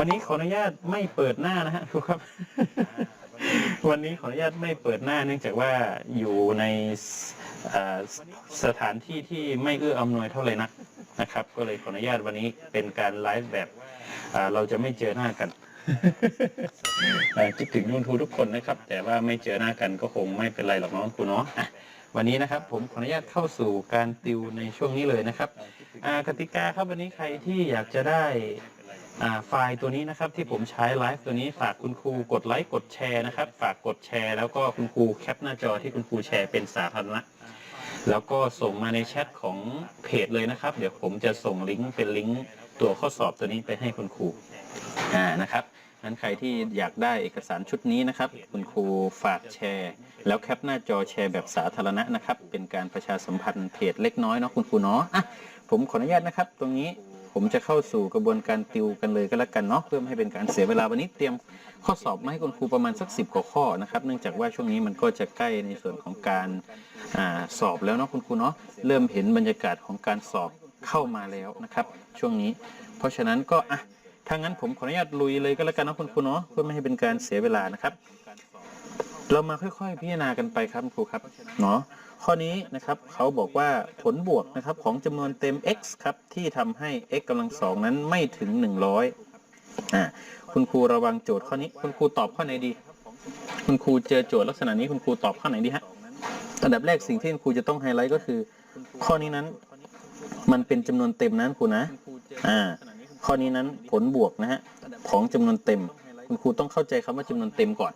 วันนี้ขออนุญาตไม่เปิดหน้านะฮะครูครับ วันนี้ขออนุญาตไม่เปิดหน้าเนื่องจากว่าอยู่ในสถานที่ที่ไม่เอื้ออำนวยเท่าไหร่นักนะครับ ก็เลยขออนุญาตวันนี้เป็นการไลฟ์แบบเราจะไม่เจอหน้ากันคิดถึงนุ่นทูทุกคนนะครับ แต่ว่าไม่เจอหน้ากันก็คงไม่เป็นไรหรอกน้องครูเนาะวันนี้นะครับผมขออนุญาตเข้าสู่การติวในช่วงนี้เลยนะครับกติกาครับวันนี้ใครที่อยากจะได้ ไฟล์ตัวนี้นะครับที่ผมใช้ไลฟ์ตัวนี้ฝากคุณครูกดไลค์กดแชร์นะครับ ฝากกดแชร์แล้วก็คุณครูแคปหน้าจอที่คุณครูแชร์เป็นสาธารณะแล้วก็ส่งมาในแชทของเพจเลยนะครับ เดี๋ยวผมจะส่งลิงก์เป็นลิงก์ตัวข้อสอบตัวนี้ไปให้คุณครูอ่านะครับนั้นใครที่อยากได้เอกสารชุดนี้นะครับ คุณครูฝากแชร์ แล้วแคปหน้าจอแชร์แบบสาธารณะนะครับ เป็นการประชาสัมพันธ์เพจเล็กน้อยเนาะคุณครูเนาะอะผมขออนุญาตนะครับ ตรงนี้ ผมจะเข้าสู่กระบวนการติวกันเลยก็แล้วกันเนาะเพื่อไม่ให้เป็นการเสียเวลาวันนี้เตรียมข้อสอบมาให้คุณครูประมาณสักสิบกว่าข้อนะครับเนื่องจากว่าช่วงนี้มันก็จะใกล้ในส่วนของการอาสอบแล้วเนาะคุณครูเนาะเริ่มเห็นบรรยากาศของการสอบเข้ามาแล้วนะครับ ช่วงนี้ เพราะฉะนั้นก็อะถ้างั้นผมขออนุญาตลุยเลยก็แล้วกันเนาะคุณครูเนาะเพื่อไม่ให้เป็นการเสียเวลานะครับ เรามาค่อยๆ พิจารณากันไปครับครูครับเนาะข้อนี้นะครับเขาบอกว่าผลบวกนะครับของจำนวนเต็ม x ครับที่ทำให้ x กำลังสองนั้นไม่ถึง 100อ่าคุณครูระวังโจทย์ข้อนี้ คุณครูตอบข้อไหนดี คุณครูเจอโจทย์ลักษณะนี้คุณครูตอบข้อไหนดีฮะอันดับแรกสิ่งที่คุณครูจะต้องไฮไลท์ก็คือ ข้อนี้นั้น มันเป็นจำนวนเต็มนะครูนะอ่าข้อนี้นั้นผลบวกนะฮะของจำนวนเต็ม คุณครูต้องเข้าใจคำว่าจำนวนเต็มก่อน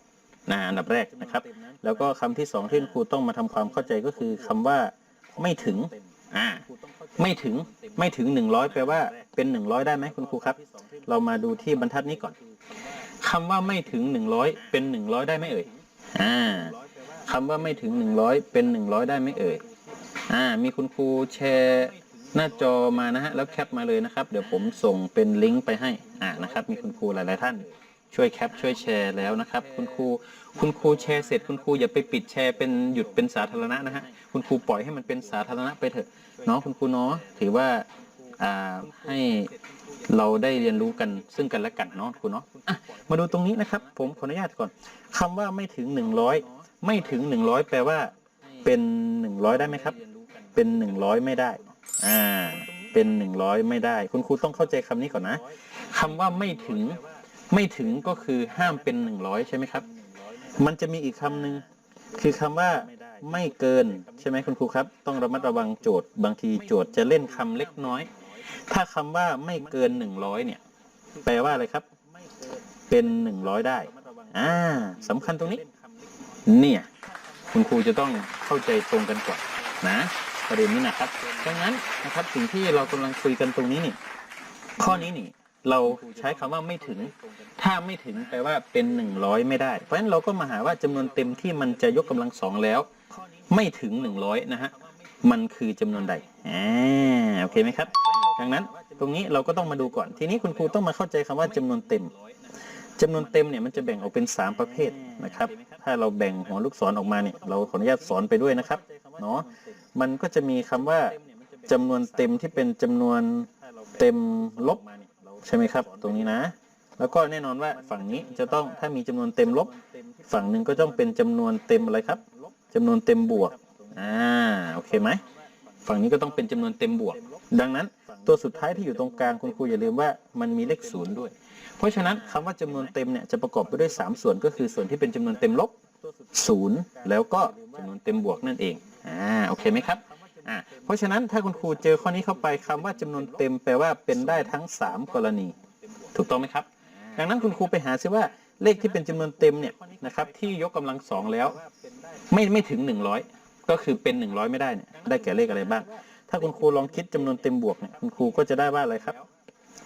นะอันดับแรกนะครับ แล้วก็คำที่สองที่คุณครูต้องมาทำความเข้าใจก็คือคำว่าไม่ถึงอ่าไม่ถึงไม่ถึงหนึ่งร้อยแปลว่าเป็นหนึ่งร้อยได้ไหมคุณครูครับ เรามาดูที่บรรทัดนี้ก่อนคำว่าไม่ถึงหนึ่งร้อยเป็นหนึ่งร้อยได้ไหมเอ่ยอ่าคำว่าไม่ถึงหนึ่งร้อยเป็นหนึ่งร้อยได้ไหมเอ่ยอ่ามีคุณครูแชร์หน้าจอมานะฮะแล้วแคปมาเลยนะครับ เดี๋ยวผมส่งเป็นลิงก์ไปให้อ่านะครับ มีคุณครูหลาย ๆ ท่าน ช่วยแคปช่วยแชร์แล้วนะครับ คุณครูคุณครูแชร์เสร็จคุณครูอย่าไปปิดแชร์เป็นหยุดเป็นสาธารณะนะฮะคุณครูปล่อยให้มันเป็นสาธารณะไปเถอะเนาะคุณครูเนาะถือว่าให้เราได้เรียนรู้กันซึ่งกันและกันเนาะครูเนาะอะมาดูตรงนี้นะครับ ผมขออนุญาตก่อนคำว่าไม่ถึงหนึ่งร้อยไม่ถึงหนึ่งร้อยแปลว่า เป็นหนึ่งร้อยได้ไหมครับ เป็นหนึ่งร้อยไม่ได้อ่าเป็นหนึ่งร้อยไม่ได้ คุณครูต้องเข้าใจคำนี้ก่อนนะคำว่าไม่ถึง ไม่ถึงก็คือห้ามเป็นหนึ่งร้อยใช่ไหมครับ มันจะมีอีกคำหนึ่งคือคำว่าไม่เกินใช่ไหมคุณครูครับ ต้องระมัดระวังโจทย์ บางทีโจทย์จะเล่นคำเล็กน้อย ถ้าคำว่าไม่เกินหนึ่งร้อยเนี่ย แปลว่าอะไรครับ เป็นหนึ่งร้อยได้ อ่าสำคัญตรงนี้ เนี่ย คุณครูจะต้องเข้าใจตรงกันก่อนนะประเด็นนี้นะครับ ดังนั้นนะครับสิ่งที่เรากำลังคุยกันตรงนี้นี่ ข้อนี้นี่ เราใช้คำว่าไม่ถึง ถ้าไม่ถึงแปลว่าเป็นหนึ่งร้อยไม่ได้ เพราะฉะนั้นเราก็มาหาว่าจำนวนเต็มที่มันจะยกกำลังสองแล้ว ไม่ถึงหนึ่งร้อยนะฮะ มันคือจำนวนใดอ่าโอเคไหมครับ ดังนั้นตรงนี้เราก็ต้องมาดูก่อน ทีนี้คุณครูต้องมาเข้าใจคำว่าจำนวนเต็มจำนวนเต็มเนี่ยมันจะแบ่งออกเป็น 3 ประเภทนะครับ ถ้าเราแบ่งหัวลูกศรออกมาเนี่ย เราขออนุญาตสอนไปด้วยนะครับ เนาะมันก็จะมีคำว่าจำนวนเต็มที่เป็นจำนวนเต็มลบ ใช่ไหมครับ ตรงนี้นะ แล้วก็แน่นอนว่าฝั่งนี้จะต้องถ้ามีจำนวนเต็มลบ ฝั่งหนึ่งก็ต้องเป็นจำนวนเต็มอะไรครับจำนวนเต็มบวกอ่าโอเคไหมฝั่งนี้ก็ต้องเป็นจำนวนเต็มบวก ดังนั้น ตัวสุดท้ายที่อยู่ตรงกลางคุณครูอย่าลืมว่ามันมีเลขศูนย์ด้วย เพราะฉะนั้นคำว่าจำนวนเต็มเนี่ยจะประกอบไปด้วย 3 ส่วนก็คือส่วนที่เป็นจำนวนเต็มลบศูนย์แล้วก็จำนวนเต็มบวกนั่นเองอ่าโอเคไหมครับ อ่าเพราะฉะนั้นถ้าคุณครูเจอข้อนี้เข้าไปคำว่าจำนวนเต็มแปลว่าเป็นได้ทั้ง 3 กรณี ถูกต้องไหมครับ ดังนั้นคุณครูไปหาซิว่าเลขที่เป็นจำนวนเต็มเนี่ยนะครับที่ยกกำลังสองแล้ว ไม่ไม่ถึง 100 ก็คือเป็น 100 ไม่ได้เนี่ยได้แก่เลขอะไรบ้าง ถ้าคุณครูลองคิดจำนวนเต็มบวกเนี่ยคุณครูก็จะได้ว่าอะไรครับ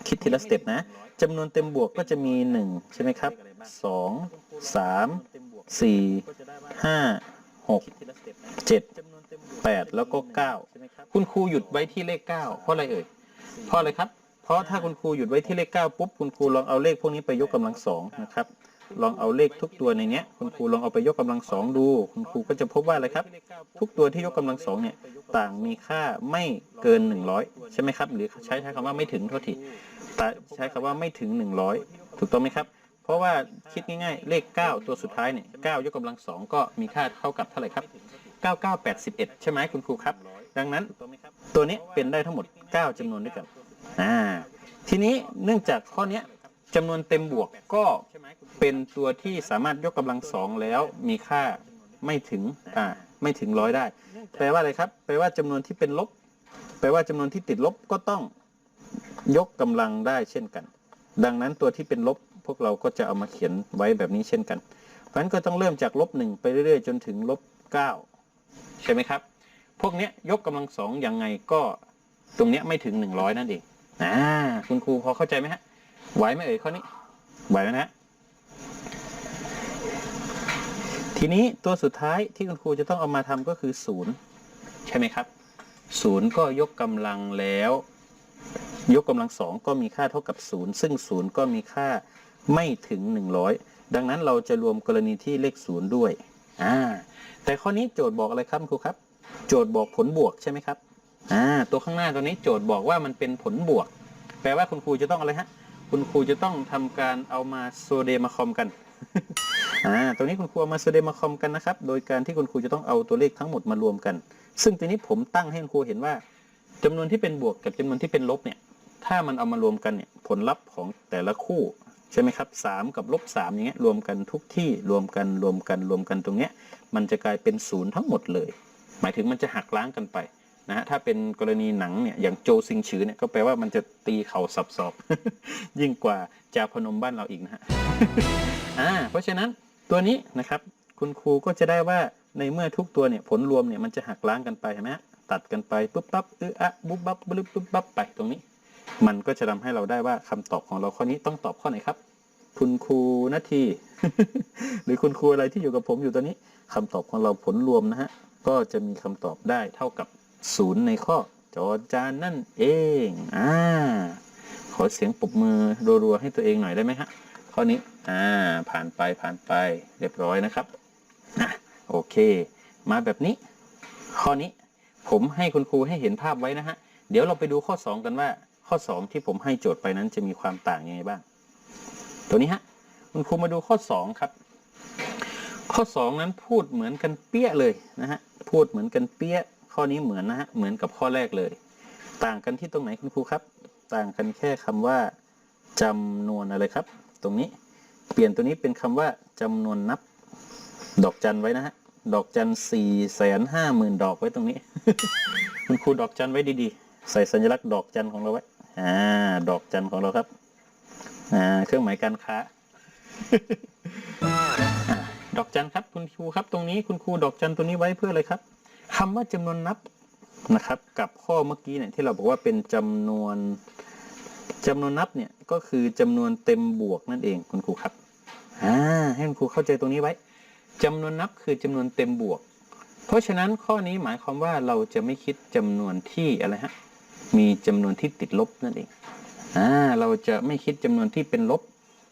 คิดทีละสเต็ปนะจำนวนเต็มบวกก็จะมี 1 ใช่ไหมครับ 2 3 4 5 6 7 8 แล้วก็ 9 คุณครูหยุดไว้ที่เลข 9 เพราะอะไรเอ่ย เพราะอะไรครับ เพราะถ้าคุณครูหยุดไว้ที่เลข 9 ปุ๊บ คุณครูลองเอาเลขพวกนี้ไปยกกำลังสองนะครับ ลองเอาเลขทุกตัวในเนี้ยคุณครูลองเอาไปยกกำลังสองดู คุณครูก็จะพบว่าอะไรครับ ทุกตัวที่ยกกำลังสองเนี่ย ต่างมีค่าไม่เกิน 100 ใช่ไหมครับ หรือใช้ใช้คำว่าไม่ถึงโทษทีแต่ใช้คำว่าไม่ถึง 100 ถูกต้องไหมครับเพราะว่าคิดง่ายๆ เลข 9 ตัวสุดท้ายเนี่ย9ยกกำลังสองก็มีค่าเท่ากับเท่าไหร่ครับ 9981 ใช่ไหมคุณครูครับ ดังนั้นตัวนี้เป็นได้ทั้งหมด 9จำนวนด้วยกันอ่าทีนี้เนื่องจากข้อนี้จำนวนเต็มบวกก็เป็นตัวที่สามารถยกกำลังสองแล้วมีค่าไม่ถึงอ่าไม่ถึงร้อยได้ แปลว่าอะไรครับ แปลว่าจำนวนที่เป็นลบ แปลว่าจำนวนที่ติดลบก็ต้องยกกำลังได้เช่นกัน ดังนั้นตัวที่เป็นลบพวกเราก็จะเอามาเขียนไว้แบบนี้เช่นกันเพราะฉะนั้นก็ต้องเริ่มจากลบหนึ่งไปเรื่อยๆ จนถึงลบเก้า ใช่ไหมครับ พวกเนี้ยยกกำลังสองยังไงก็ตรงเนี้ยไม่ถึงหนึ่งร้อยนั่นเองอ่าคุณครูพอเข้าใจไหมฮะไหวไหมเอ่ยข้อนี้ไหวไหมนะฮะทีนี้ตัวสุดท้ายที่คุณครูจะต้องเอามาทำก็คือศูนย์ใช่ไหมครับศูนย์ก็ยกกำลังแล้ว ยกกำลังสองก็มีค่าเท่ากับศูนย์ซึ่งศูนย์ก็มีค่าไม่ถึง100ดังนั้นเราจะรวมกรณีที่เลขศูนย์ด้วยอ่า แต่ข้อนี้โจทย์บอกอะไรครับครูครับ โจทย์บอกผลบวกใช่ไหมครับอ่าตัวข้างหน้าตัวนี้โจทย์บอกว่ามันเป็นผลบวก แปลว่าคุณครูจะต้องอะไรฮะคุณครูจะต้องทำการเอามาโซเดมาคอมกันอ่าตัวนี้คุณครูเอามาโซเดมาคอมกันนะครับ โดยการที่คุณครูจะต้องเอาตัวเลขทั้งหมดมารวมกัน ซึ่งทีนี้ผมตั้งให้คุณครูเห็นว่าจำนวนที่เป็นบวกกับจำนวนที่เป็นลบเนี่ยถ้ามันเอามารวมกันเนี่ยผลลัพธ์ของแต่ละคู่ ใช่ไหมครับสามกับลบสามอย่างเงี้ยรวมกันทุกที่รวมกันรวมกันรวมกันตรงเนี้ยมันจะกลายเป็นศูนย์ทั้งหมดเลย หมายถึงมันจะหักล้างกันไปนะฮะถ้าเป็นกรณีหนังเนี่ยอย่างโจซิงชือเนี่ยก็แปลว่ามันจะตีเข่าสับสอบ ยิ่งกว่าจาพนมบ้านเราอีกนะฮะอ่าเพราะฉะนั้นตัวนี้นะครับคุณครูก็จะได้ว่าในเมื่อทุกตัวเนี่ยผลรวมเนี่ยมันจะหักล้างกันไปเห็นไหมตัดกันไปปุ๊บปั๊บเอออะบุ๊บปั๊บบุ๊บปุ๊บปั๊บไปตรงนี้ มันก็จะทำให้เราได้ว่าคำตอบของเราข้อนี้ต้องตอบข้อไหนครับ คุณครูนาที หรือคุณครูอะไรที่อยู่กับผมอยู่ตอนนี้คำตอบของเราผลรวมนะฮะ ก็จะมีคำตอบได้เท่ากับศูนย์ในข้อจอจานนั่นเอง อ่า ขอเสียงปรบมือรัวๆให้ตัวเองหน่อยได้ไหมฮะ ข้อนี้ อ่า ผ่านไปผ่านไปเรียบร้อยนะครับอะโอเค มาแบบนี้ ข้อนี้ผมให้คุณครูให้เห็นภาพไว้นะฮะ เดี๋ยวเราไปดูข้อ 2 กันว่า ข้อ 2 ที่ผมให้โจทย์ไปนั้นจะมีความต่างยังไงบ้าง ตัวนี้ฮะคุณครูมาดูข้อ 2 ครับ ข้อ 2 นั้นพูดเหมือนกันเปี้ยเลยนะฮะพูดเหมือนกันเปี้ยข้อนี้เหมือนนะฮะเหมือนกับข้อแรกเลย ต่างกันที่ตรงไหนคุณครูครับ ต่างกันแค่คำว่าจำนวนอะไรครับ ตรงนี้เปลี่ยนตัวนี้เป็นคำว่าจำนวนนับ ดอกจันไว้นะฮะดอกจันสี่แสนห้าหมื่นดอกไว้ตรงนี้ คุณครูดอกจันไว้ดีๆ ใส่สัญลักษณ์ดอกจันของเราไว้ อ่า ดอกจันของเราครับ อ่า เครื่องหมายการค้า ดอกจันครับ คุณครูครับ ตรงนี้คุณครูดอกจันตัวนี้ไว้เพื่ออะไรครับคำว่าจำนวนนับนะครับ กับข้อเมื่อกี้เนี่ยที่เราบอกว่าเป็นจำนวนจำนวนนับเนี่ยก็คือจำนวนเต็มบวกนั่นเองคุณครูครับ อ่า ให้คุณครูเข้าใจตรงนี้ไว้จำนวนนับคือจำนวนเต็มบวก เพราะฉะนั้นข้อนี้หมายความว่าเราจะไม่คิดจำนวนที่อะไรฮะ มีจำนวนที่ติดลบนั่นเองอ่าเราจะไม่คิดจำนวนที่เป็นลบ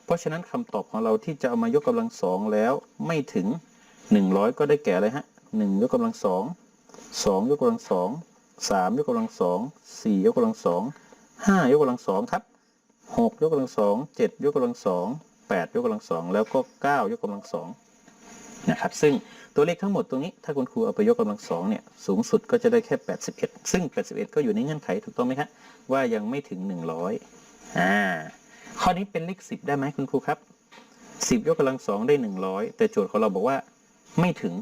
เพราะฉะนั้นคำตอบของเราที่จะเอามายกกำลังสองแล้วไม่ถึง 100 ก็ได้แก่อะไรฮะหนึ่งยกกำลังสองสองยกกำลังสองสามยกกำลังสองสี่ยกกำลังสองห้ายกกำลังสองครับหกยกกำลังสองเจ็ดยกกำลังสองแปดยกกำลังสองแล้วก็เก้ายกกำลังสอง นะครับ ซึ่งตัวเลขทั้งหมดตรงนี้ ถ้าคุณครูเอาไปยกกำลังสองเนี่ย สูงสุดก็จะได้แค่ 81 ซึ่ง 81 ก็อยู่ในเงื่อนไขถูกต้องไหมครับว่ายังไม่ถึง 100อ่า ข้อนี้เป็นเลข 10 ได้ไหมคุณครูครับ 10 ยกกำลังสองได้ 100 แต่โจทย์ของเราบอกว่าไม่ถึง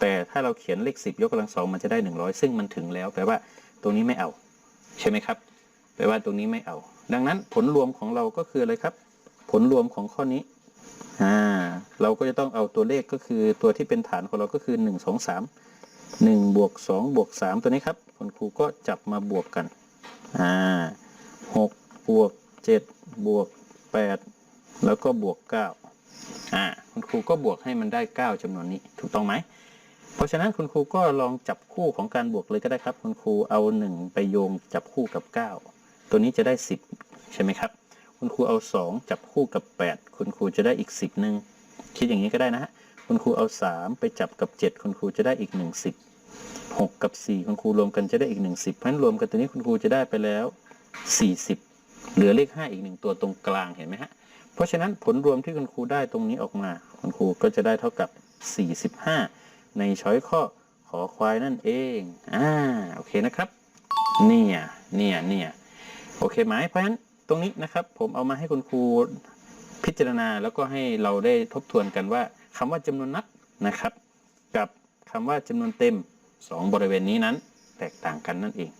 แต่ถ้าเราเขียนเลข 10 ยกกำลังสองมันจะได้ 100 ซึ่งมันถึงแล้วแปลว่าตรงนี้ไม่เอา ใช่ไหมครับ แปลว่าตรงนี้ไม่เอา ดังนั้นผลรวมของเราก็คืออะไรครับ ผลรวมของข้อนี้ อ่าเราก็จะต้องเอาตัวเลขก็คือตัวที่เป็นฐานของเราก็คือหนึ่งสองสามหนึ่งบวกสองบวกสามตัวนี้ครับคุณครูก็จับมาบวกกันอ่าหกบวกเจ็ดบวกแปดแล้วก็บวกเก้าอ่าคุณครูก็บวกให้มันได้เก้าจำนวนนี้ถูกต้องไหมเพราะฉะนั้นคุณครูก็ลองจับคู่ของการบวกเลยก็ได้ครับ คุณครูเอาหนึ่งไปโยงจับคู่กับเก้าตัวนี้จะได้สิบใช่ไหมครับ คุณครูเอา 2 จับคู่กับ 8 คุณครูจะได้อีก 10หนึ่งคิดอย่างนี้ก็ได้นะฮะคุณครูเอา 3 ไปจับกับ 7 คุณครูจะได้อีก 1 10 6 กับ 4 คุณครูรวมกันจะได้อีก 1 10เพราะฉะนั้นรวมกันตัวนี้คุณครูจะได้ไปแล้ว 40 เหลือเลข 5 อีก 1 ตัวตรงกลางเห็นไหมฮะเพราะฉะนั้นผลรวมที่คุณครูได้ตรงนี้ออกมา คุณครูก็จะได้เท่ากับ 45 ในช้อยข้อขอควายนั่นเองอ่าโอเคนะครับเนี่ยเนี่ยเนี่ยโอเคไหมเพราะฉะนั้น ตรงนี้นะครับผมเอามาให้คุณครูพิจารณาแล้วก็ให้เราได้ทบทวนกันว่าคำว่าจำนวนนับนะครับ กับคำว่าจำนวนเต็ม 2 บริเวณนี้นั้น แตกต่างกันนั่นเอง